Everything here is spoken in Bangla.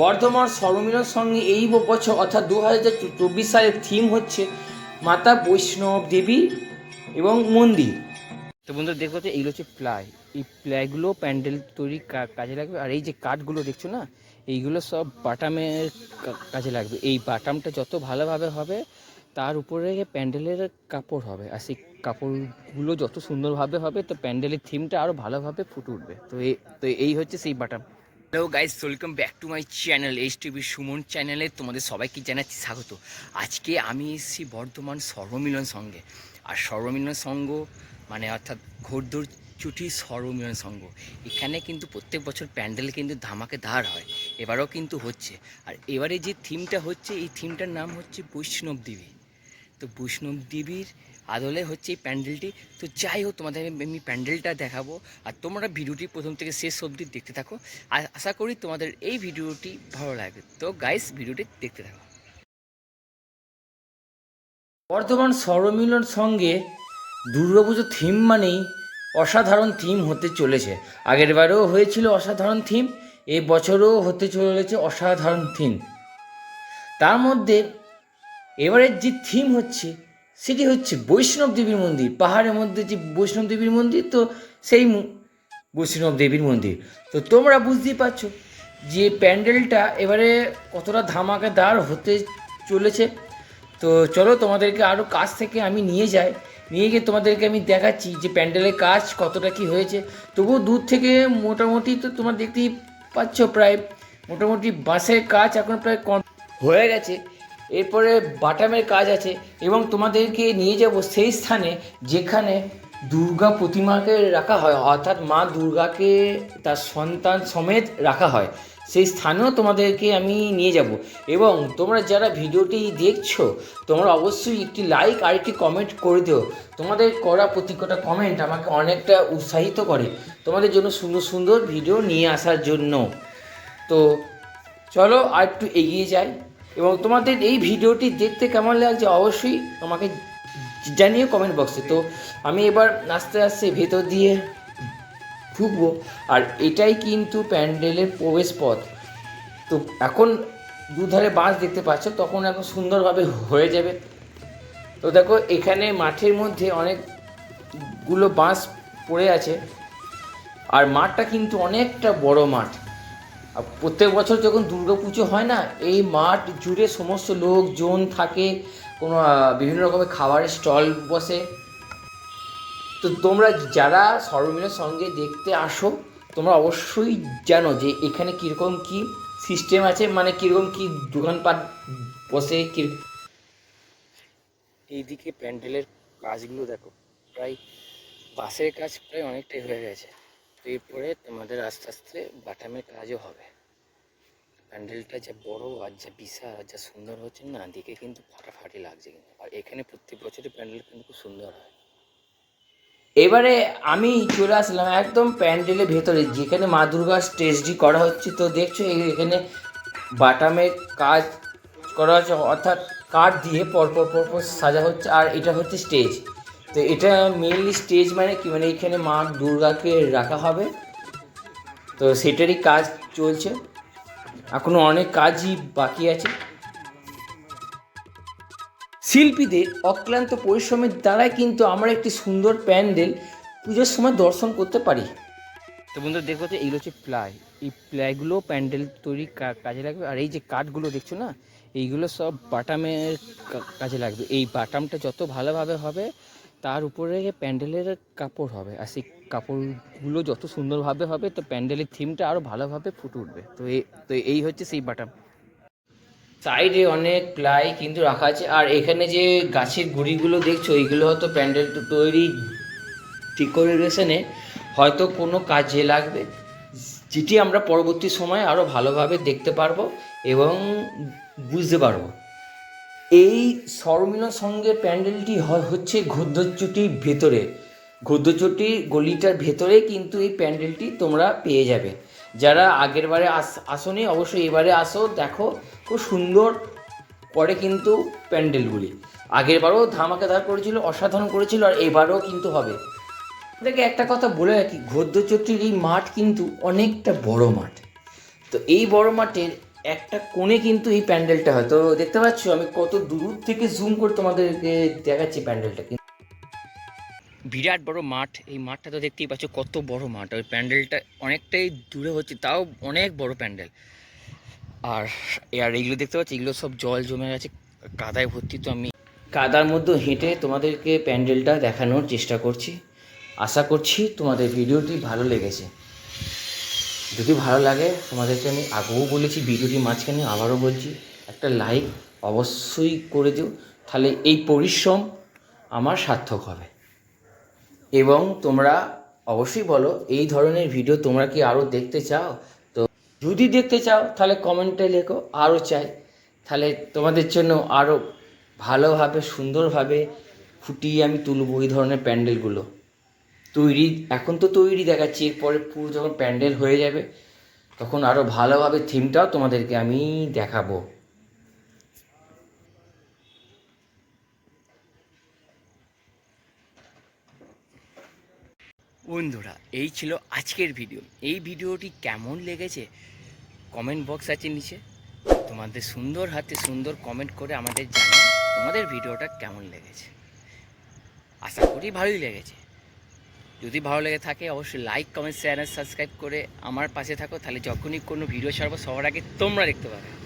বর্ধমান সর্বমিলন সঙ্গে এই বছর, অর্থাৎ দু হাজার চব্বিশ সালের থিম হচ্ছে মাতা বৈষ্ণব দেবী এবং মন্দির। তো বন্ধুরা, দেখো তো, এইগুলো হচ্ছে প্লাই। এই প্লাইগুলো প্যান্ডেল তৈরি কাজে লাগবে। আর এই যে কাঠগুলো দেখছ না, এইগুলো সব বাটামের কাজে লাগবে। এই বাটামটা যত ভালোভাবে হবে, তার উপরে প্যান্ডেলের কাপড় হবে। আর সেই কাপড়গুলো যত সুন্দরভাবে হবে, তো প্যান্ডেলের থিমটা আরও ভালোভাবে ফুটে উঠবে। তো এই তো এই হচ্ছে সেই Batam. Hello guys welcome back to my channel H TV Suman চ্যানেলে তোমাদের সবাইকে জানাচ্ছি স্বাগত। আজকে আমি এসেছি বর্ধমান সর্বমিলন সঙ্গে। আর সর্বমিলন সঙ্গ মানে অর্থাৎ ঘোরদৌর চুটি সর্বমিলন সঙ্গ। এখানে কিন্তু প্রত্যেক বছর প্যান্ডেল কিন্তু ধামাকে ধার হয়। এবারও কিন্তু হচ্ছে। আর এবারে যে থিমটা হচ্ছে, এই থিমটার নাম হচ্ছে বৈষ্ণব দেবী। তো বৈষ্ণব দেবীর আদলে হচ্ছে এই প্যান্ডেলটি। তো যাই হোক, তোমাদের আমি প্যান্ডেলটা দেখাবো। আর তোমরা ভিডিওটি প্রথম থেকে শেষ অবধি দেখতে থাকো। আর আশা করি তোমাদের এই ভিডিওটি ভালো লাগবে। তো গাইস ভিডিওটি দেখতে থাকো। বর্ধমান সর্বমিলন সঙ্গে দুর্গাপুজো থিম মানেই অসাধারণ থিম হতে চলেছে। আগের বারেও হয়েছিল অসাধারণ থিম এই বছরও হতে চলেছে অসাধারণ থিম তার মধ্যে এবারের যে থিম হচ্ছে, সেটি হচ্ছে বৈষ্ণব দেবীর মন্দির। পাহাড়ের মধ্যে যে বৈষ্ণব দেবীর মন্দির, তো সেই বৈষ্ণব দেবীর মন্দির। তো তোমরা বুঝতেই পারছ যে প্যান্ডেলটা এবারে কতটা ধামাকাদার হতে চলেছে। তো চলো তোমাদেরকে আরও কাছ থেকে আমি নিয়ে যাই। নিয়ে গিয়ে তোমাদেরকে আমি দেখাচ্ছি যে প্যান্ডেলের কাজ কতটা কি হয়েছে। তবুও দূর থেকে মোটামুটি তো তোমরা দেখতেই পাচ্ছ প্রায় মোটামুটি বাঁশের কাজ এখন প্রায় হয়ে গেছে। এরপরে বাটামের কাজ আছে এবং তোমাদেরকে নিয়ে যাব সেই স্থানে যেখানে দুর্গা প্রতিমাকে রাখা হয়, অর্থাৎ মা দুর্গাকে তার সন্তান সমেত রাখা হয়। সেই স্থানেও তোমাদেরকে আমি নিয়ে যাব। এবং তোমরা যারা ভিডিওটি দেখছ, তোমরা অবশ্যই একটি লাইক আর একটি কমেন্ট করে দিও। তোমাদের করা প্রতি কটা কমেন্ট আমাকে অনেকটা উৎসাহিত করে তোমাদের জন্য সুন্দর সুন্দর ভিডিও নিয়ে আসার জন্য। তো চলো আর একটু এগিয়ে যাই। এবং তোমাদের এই ভিডিওটি দেখতে কেমন লাগছে অবশ্যই আমাকে জানিয়ে কমেন্ট বক্সে তো আমি এবার আস্তে আস্তে ভেতর দিয়ে ঢুকবো। আর এটাই কিন্তু প্যান্ডেলের প্রবেশ পথ। তো এখন দুধারে বাঁশ দেখতে পাচ্ছ, তখন এখন সুন্দরভাবে হয়ে যাবে। তো দেখো, এখানে মাঠের মধ্যে অনেকগুলো বাঁশ পড়ে আছে। আর মাঠটা কিন্তু অনেকটা বড় মাঠ। প্রত্যেক বছর যখন দুর্গাপুজো হয় না, এই মাঠ জুড়ে সমস্ত লোকজন থাকে, কোনো বিভিন্ন রকমের খাবারের স্টল বসে। তো তোমরা যারা সর্বমিলের সঙ্গে দেখতে আসো, তোমরা অবশ্যই জানো যে এখানে কীরকম কী সিস্টেম আছে মানে কীরকম কী দোকানপাট বসে, কী এইদিকে প্যান্ডেলের কাজগুলো দেখো, প্রায় বাসের কাজ প্রায় অনেকটাই হয়ে গেছে। এরপরে তোমাদের আস্তে আস্তে বাটামের কাজও হবে। প্যান্ডেলটা যা বড় আর যা বিশাল আর যা সুন্দর হচ্ছে না দিকে কিন্তু ফাটাফাটি লাগছে কিন্তু। আর এখানে প্রত্যেক বছরই প্যান্ডেল কিন্তু খুব সুন্দর হয়। এবারে আমি চলে আসলাম একদম প্যান্ডেলের ভেতরে, যেখানে মা দুর্গার স্টেজটি করা হচ্ছে। তো দেখছ এখানে বাটামের কাজ করা হচ্ছে, অর্থাৎ কাঠ দিয়ে পরপর পরপর সাজা হচ্ছে, আর এটা হচ্ছে স্টেজ। তো এটা মেনলি স্টেজ মানে কি? মানে এখানে মা দুর্গাকে রাখা হবে। তো সেটারই কাজ চলছে। এখনও অনেক কাজই বাকি আছে। শিল্পীদের অক্লান্ত পরিশ্রমের দ্বারাই কিন্তু আমরা একটি সুন্দর প্যান্ডেল পুজোর সময় দর্শন করতে পারি। তো বন্ধু দেখো তো এইগুলো হচ্ছে প্লাই। এই প্লাইগুলো প্যান্ডেল তৈরি কাজে লাগবে। আর এই যে কাঠগুলো দেখছ না? এইগুলো সব বাটামের কাজে লাগবে। এই বাটামটা যত ভালোভাবে হবে তার উপরে প্যান্ডেলের কাপড় হবে আর সেই কাপড়গুলো যত সুন্দরভাবে হবে, তো প্যান্ডেলের থিমটা আরও ভালোভাবে ফুটে উঠবে। তো এই তো এই হচ্ছে সেই বাটাম সাইডে অনেক প্লাই কিন্তু রাখা আছে, আর এখানে যে গাছের গুড়িগুলো দেখছ এইগুলো হয়তো প্যান্ডেল তৈরি ডেকোরেশনে হয়তো কোনো কাজে লাগবে। যেটি আমরা পরবর্তী সময়ে আরও ভালোভাবে দেখতে পারব এবং বুঝতে পারব। এই সরমিলন সঙ্গে প্যান্ডেলটি হচ্ছে ঘোদ্দচুটির ভেতরে। ঘোদ্দচুটি গলিটার ভেতরে কিন্তু এই প্যান্ডেলটি তোমরা পেয়ে যাবে। যারা আগের বারে আস, আসোনি, অবশ্যই এবারে আসো, দেখো, খুব সুন্দর করে কিন্তু প্যান্ডেলগুলি। আগের বারও ধামাকাদার করেছিল, অসাধারণ করেছিল, আর এবারও কিন্তু হবে। দেখে একটা কথা বলে রাখি ঘোদ্দচটির এই মাঠ কিন্তু অনেকটা বড় মাঠ। তো এই বড় মাঠের একটা কোণে কিন্তু এই প্যান্ডেলটা হয়। তো দেখতে পাচ্ছ আমি কত দূর থেকে জুম করে তোমাদেরকে দেখাচ্ছি প্যান্ডেলটা বিরাট বড় মাঠ এই মাঠটা তো দেখতেই পাচ্ছ কত বড় মাঠ। ওই প্যান্ডেলটা অনেকটাই দূরে হচ্ছে তাও অনেক বড় প্যান্ডেল। আর আর এইগুলো দেখতে পাচ্ছি এগুলো সব জল জমে গেছে কাদায় ভর্তি তো আমি। কাদার মধ্যে হেঁটে তোমাদেরকে প্যান্ডেলটা দেখানোর চেষ্টা করছি। আশা করছি তোমাদের ভিডিওটি ভালো লেগেছে। যদি ভালো লাগে তোমাদেরকে আমি আগেও বলেছি ভিডিওটি মাঝখানে আবারও বলছি, একটা লাইক অবশ্যই করে দিও, তাহলে এই পরিশ্রম আমার সার্থক হবে। এবং তোমরা অবশ্যই বলো, এই ধরনের ভিডিও তোমরা কি আরও দেখতে চাও? তো যদি দেখতে চাও, তাহলে কমেন্টে লেখো, আরও চাই। তাহলে তোমাদের জন্য আরও ভালোভাবে, সুন্দরভাবে ফুটিয়ে আমি তুলব এই ধরনের প্যান্ডেলগুলো। তৈরি, এখন তো তৈরি দেখাচ্ছি। এরপরে পুরো যখন প্যান্ডেল হয়ে যাবে, তখন আরও ভালোভাবে থিমটাও তোমাদেরকে আমি দেখাবো। বন্ধুরা, এই ছিল আজকের ভিডিও। এই ভিডিওটি কেমন লেগেছে কমেন্ট বক্স আছে নিচে। তোমাদের সুন্দর হাতে সুন্দর কমেন্ট করে আমাদের জানাও তোমাদের ভিডিওটা কেমন লেগেছে। আশা করি ভালোই লেগেছে। যদি ভালো লেগে থাকে, অবশ্যই লাইক কমেন্ট শেয়ার সাবস্ক্রাইব করে আমার পাশে থাকো। তাহলে যখনই কোনো ভিডিও ছাড়বো, সবার আগে তোমরা দেখতে পাবে।